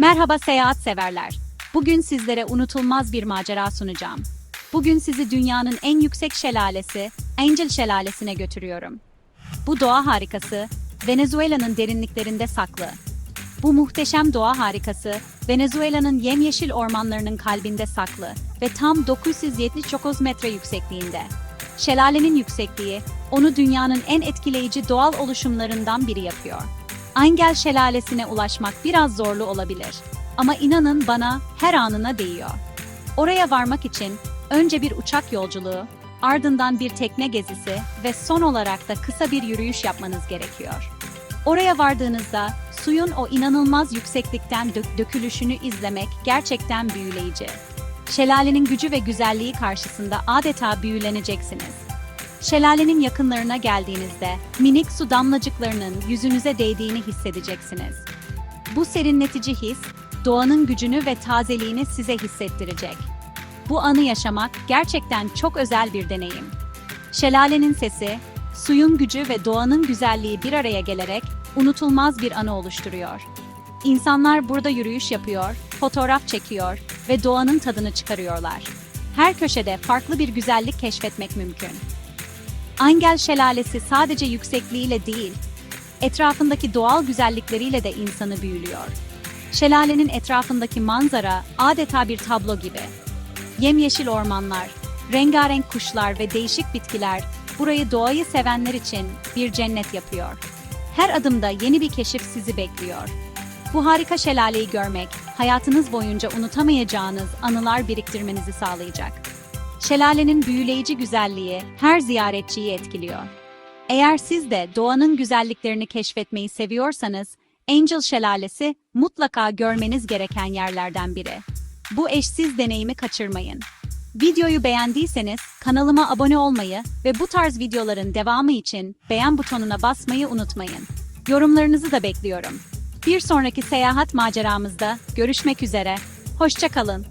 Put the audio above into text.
Merhaba seyahat severler. Bugün sizlere unutulmaz bir macera sunacağım. Bugün sizi dünyanın en yüksek şelalesi, Angel Şelalesi'ne götürüyorum. Bu doğa harikası, Venezuela'nın derinliklerinde saklı. Bu muhteşem doğa harikası, Venezuela'nın yemyeşil ormanlarının kalbinde saklı ve tam 979 metre yüksekliğinde. Şelalenin yüksekliği, onu dünyanın en etkileyici doğal oluşumlarından biri yapıyor. Angel Şelalesi'ne ulaşmak biraz zorlu olabilir. Ama inanın bana her anına değiyor. Oraya varmak için önce bir uçak yolculuğu, ardından bir tekne gezisi ve son olarak da kısa bir yürüyüş yapmanız gerekiyor. Oraya vardığınızda suyun o inanılmaz yükseklikten dök- dökülüşünü izlemek gerçekten büyüleyici. Şelalenin gücü ve güzelliği karşısında adeta büyüleneceksiniz. Şelalenin yakınlarına geldiğinizde minik su damlacıklarının yüzünüze değdiğini hissedeceksiniz. Bu serinletici his, doğanın gücünü ve tazeliğini size hissettirecek. Bu anı yaşamak gerçekten çok özel bir deneyim. Şelalenin sesi, suyun gücü ve doğanın güzelliği bir araya gelerek unutulmaz bir anı oluşturuyor. İnsanlar burada yürüyüş yapıyor, fotoğraf çekiyor ve doğanın tadını çıkarıyorlar. Her köşede farklı bir güzellik keşfetmek mümkün. Angel Şelalesi sadece yüksekliğiyle değil, etrafındaki doğal güzellikleriyle de insanı büyülüyor. Şelalenin etrafındaki manzara adeta bir tablo gibi. Yemyeşil ormanlar, rengarenk kuşlar ve değişik bitkiler burayı doğayı sevenler için bir cennet yapıyor. Her adımda yeni bir keşif sizi bekliyor. Bu harika şelaleyi görmek, hayatınız boyunca unutamayacağınız anılar biriktirmenizi sağlayacak. Şelalenin büyüleyici güzelliği her ziyaretçiyi etkiliyor. Eğer siz de doğanın güzelliklerini keşfetmeyi seviyorsanız, Angel Şelalesi mutlaka görmeniz gereken yerlerden biri. Bu eşsiz deneyimi kaçırmayın. Videoyu beğendiyseniz kanalıma abone olmayı ve bu tarz videoların devamı için beğen butonuna basmayı unutmayın. Yorumlarınızı da bekliyorum. Bir sonraki seyahat maceramızda görüşmek üzere. Hoşçakalın.